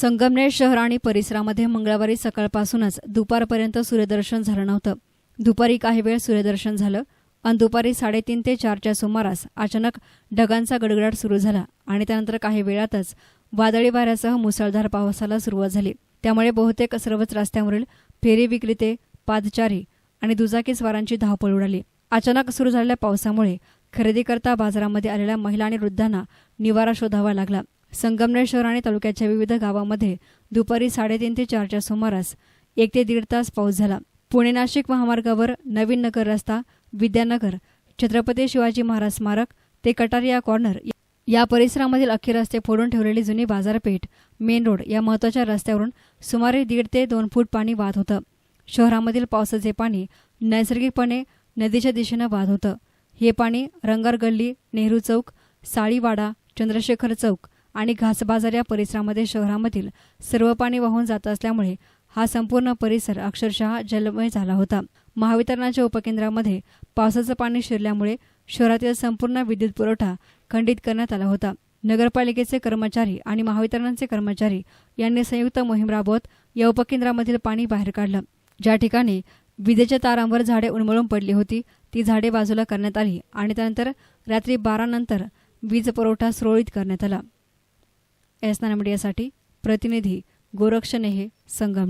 संगमनेर शहर आणि परिसरामध्ये मंगळवारी सकाळपासूनच दुपारपर्यंत सूर्यदर्शन झालं नव्हतं. दुपारी काही वेळ सूर्यदर्शन झालं आणि दुपारी साडेतीन ते चारच्या सुमारास अचानक ढगांचा गडगडाट सुरू झाला आणि त्यानंतर काही वेळातच वादळी वाऱ्यासह मुसळधार पावसाला सुरुवात झाली. त्यामुळे बहुतेक सर्वच रस्त्यांवरील फेरी विक्रेते पादचारी आणि दुचाकी स्वारांची धावपळ उडाली. अचानक सुरू झालेल्या पावसामुळे खरेदी करता बाजारामध्ये आलेल्या महिला आणि वृद्धांना निवारा शोधावा लागला. संगमनेर शहर आणि तालुक्याच्या विविध गावांमध्ये दुपारी साडेतीन ते चारच्या सुमारास एक ते दीड तास पाऊस झाला. पुणे नाशिक महामार्गावर नवीन नगर रस्ता विद्यानगर छत्रपती शिवाजी महाराज स्मारक ते कटारिया कॉर्नर या परिसरामधील अखेर रस्ते फोडून ठेवलेली जुनी बाजारपेठ मेन रोड या महत्त्वाच्या रस्त्यावरून सुमारे दीड ते दोन फूट पाणी वाहत होतं. शहरामधील पावसाचे पाणी नैसर्गिकपणे नदीच्या दिशेनं वाहत होतं. हे पाणी रंगार गल्ली नेहरू चौक साळीवाडा चंद्रशेखर चौक आणि घासबाजार या परिसरामध्ये शहरामधील सर्व पाणी वाहून जात असल्यामुळे हा संपूर्ण परिसर अक्षरशः जलमय झाला होता. महावितरणाच्या उपकेंद्रामध्ये पावसाचं पाणी शिरल्यामुळे शहरातील संपूर्ण विद्युत पुरवठा खंडित करण्यात आला होता. नगरपालिकेचे कर्मचारी आणि महावितरणाचे कर्मचारी यांनी संयुक्त मोहीम राबवत या उपकेंद्रामधील पाणी बाहेर काढलं. ज्या ठिकाणी विजेच्या तारांवर झाडे उन्मळून पडली होती ती झाडे बाजूला करण्यात आली आणि त्यानंतर रात्री बारा नंतर वीज पुरवठा सुरळीत करण्यात आला. एस प्रतिनिधी गोरक्ष हे संगमने